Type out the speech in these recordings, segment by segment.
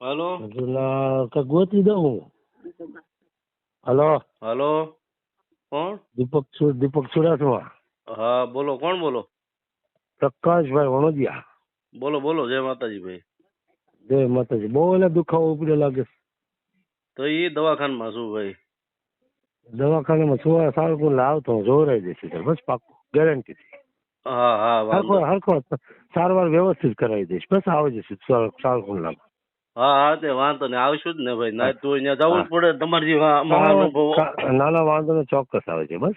Hello. કે ગોતી દઉં હું? હલો. હલો. કોણ? દીપક દીપક ચુડાસમા હા બોલો કોણ બોલો? પ્રકાશભાઈ વણોદિયા. બોલો બોલો જય માતાજી ભાઈ જય માતાજી. બહુ એટલે દુખાવો ઉપડ્યો લાગે. તો એ દવાખાનામાં શું ભાઈ? દવાખાનામાં સુવા સારું લાવતો હું જોરાઈ દઈશ ઈ બસ પાકું ગેરંટી હા હા હરખો હરખો સારવાર વ્યવસ્થિત કરાવી દઈશ. બસ આવી જશે સારું લાગે. હા હા તે વાંધો નહીં. આવશું જ ને ભાઈ. ના તો અહીંયા જવું જ પડે તમારે કા- વાંધો ચોક્કસ આવે છે બસ.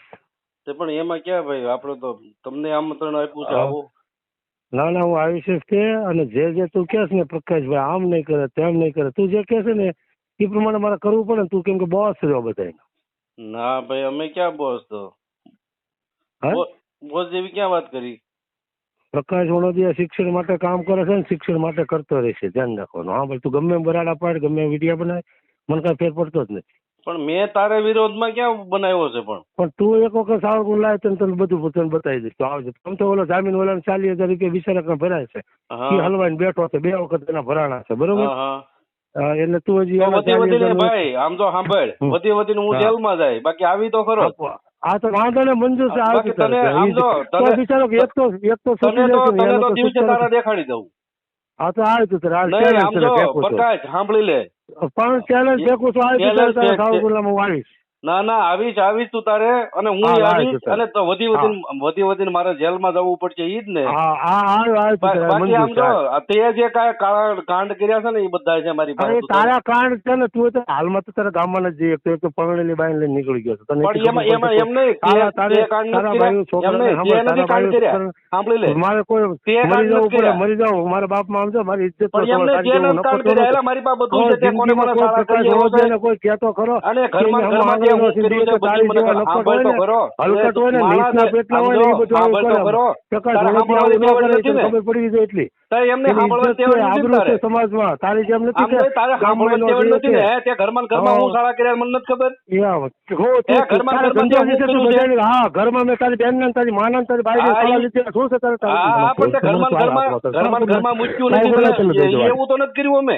તે પણ એમાં ક્યાં ભાઈ? આપણે તો તમને આમંત્રણ આપ્યું છે આવો. ના ના હું આવીશ કે અને જે જે તું કહેશ ને પ્રકાશભાઈ આમ નહીં કરે તેમ નહીં કરે. તું જે કહેશે ને એ પ્રમાણે મારે કરવું પડે ને. તું કેમ કે બોસ રહ્યો બધા ના ભાઈ અમે ક્યાં બોસ તો? હા? બોસ જેવી ક્યાં વાત કરી? પ્રકાશ વણોદિયા શિક્ષણ માટે કામ કરે છે ને શિક્ષણ માટે કરતો રહેશે ધ્યાન રાખવાનું. હા ભાઈ તું ગમે એમ બરાડા પાડ ગમે એમ વીડિયો બનાય મને કાંઈ ફેર પડતો જ નથી. પણ મેં તારે વિરોધમાં ક્યાં બનાવ્યો છે પણ? પણ તું એક વખત સાવરકુંડ લાવે તને તને બધું તને બતાવી દઈશ. તો આવજે. આમ તો ઓલો જામીન ઓલા ચાલીસ હજાર રૂપિયા વિચારક ભરાય છે. એ હલવાઈને બેઠો છે બે વખત એના ભરાણા છે બરોબર? એટલે તું હજી વધી 40,000 વધીને ભાઈ. આમ તો સાંભળ. વધી વધીને હું. જેલમાં જાય. બાકી આવી તો ખરો. આ તો વાંધો ને મંજૂર છે આ તને. આમ જો, તો બિચારો કે એક તો એક તો તને તો તને તો તો દિવસે તારા દેખાડી દઉં. આ તો આવ્યું તું તારા નહીં આમ જો પ્રકાશ સાંભળી લે. પણ ચેલેન્જ ફેંકું છું, આવ્યું બિચારો તારા ફેંક છે. હું આવીશ. ના ના આવીશ આવીશ તું તારે અને હું આવીશ અને તો વધી વધીને વધી વધીને મારે જેલમાં જવું પડશે ઈ જ ને. બાકી આમ જો તે જે કાંઈ કાંડ કર્યા છે ને એ બધા છે મારી પાસે. તારે- કાંડ છે ને તું હાલમાં તો તારા ગામમાં જ જઈએ તો એક તો પરણેલી બાઈને લઈને નીકળી ગયો છે. પણ એમાં એમાં એમ નહીં નથી સાંભળ, નથી લે. મારે કોઈ તે મરી જવું પડે મરી જાઉં મારા બાપમાં આમ છે મારી ઇજ્જત મારી પાસે બધું છે? તે કોને કોને સારા કરી છે? કોઈ કહેતો ખરો અને ઘરમાં ઘરમાં સમાજમાં. તારી જેમ નથી તારે સાંભળવાની નથી ને? તે ઘરમાં ઘરમાં હું કર્યા મને નથી ખબર. હો, મેં તારી બેન ને તારી ને તારી શું છે તારે ઘરમાં ઘરમાં ઘરમાં ઘરમાં મૂક્યું નથી એવું તો નથી કર્યું અમે.